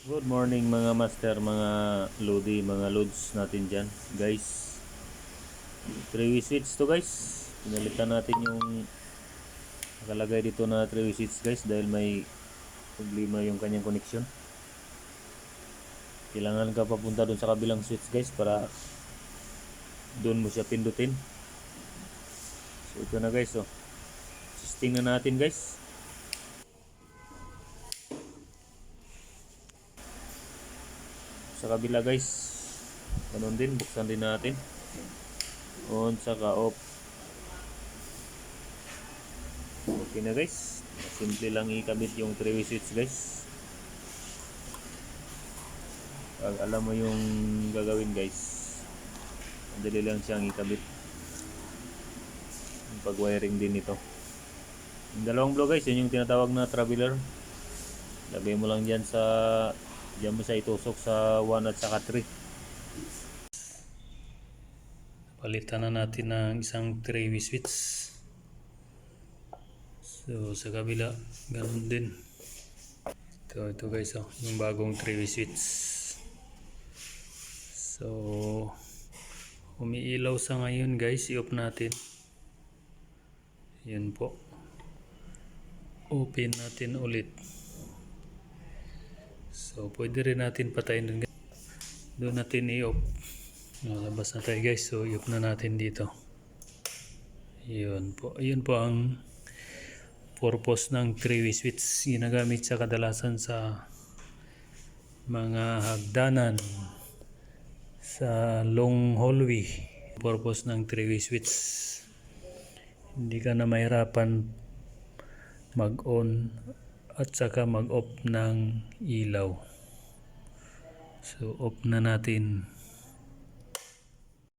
Good morning mga master, mga lodi, mga loads natin dyan. Guys, three switch to guys. Pinalitan natin yung nakalagay dito na three switch guys dahil may problema yung kanyang connection. Kailangan ka papunta doon sa kabilang switch guys para doon mo siya pindutin. So ito na guys oh. Testing na natin guys. Sa kabila guys. Ganun din buksan din natin. On saka off. Okay na guys. Simple lang ikabit yung 3 switch guys. Pag alam mo yung gagawin guys madali lang siyang ikabit. Yung pag wiring din ito. Yung dalawang blow guys yun yung tinatawag na traveler. Lagay mo lang dyan sa Diyan mo siya itusok sa 1 at saka 3. Palitan na natin ng isang 3 switch. So sa kabila, ganun din. Ito, ito guys, oh, yung bagong 3 switch. So, umiilaw sa ngayon guys, i-off natin. Yun po. Open natin ulit. So, pwede rin natin patayin doon. Doon natin i-off. Nalabas na tayo guys. So, i-off na natin dito. Yun po. Yun po ang purpose ng three-way switch. Ginagamit sa kadalasan sa mga hagdanan sa long hallway. Purpose ng three-way switch. Hindi ka na mahirapan mag-on at saka mag-off ng ilaw. So off na natin.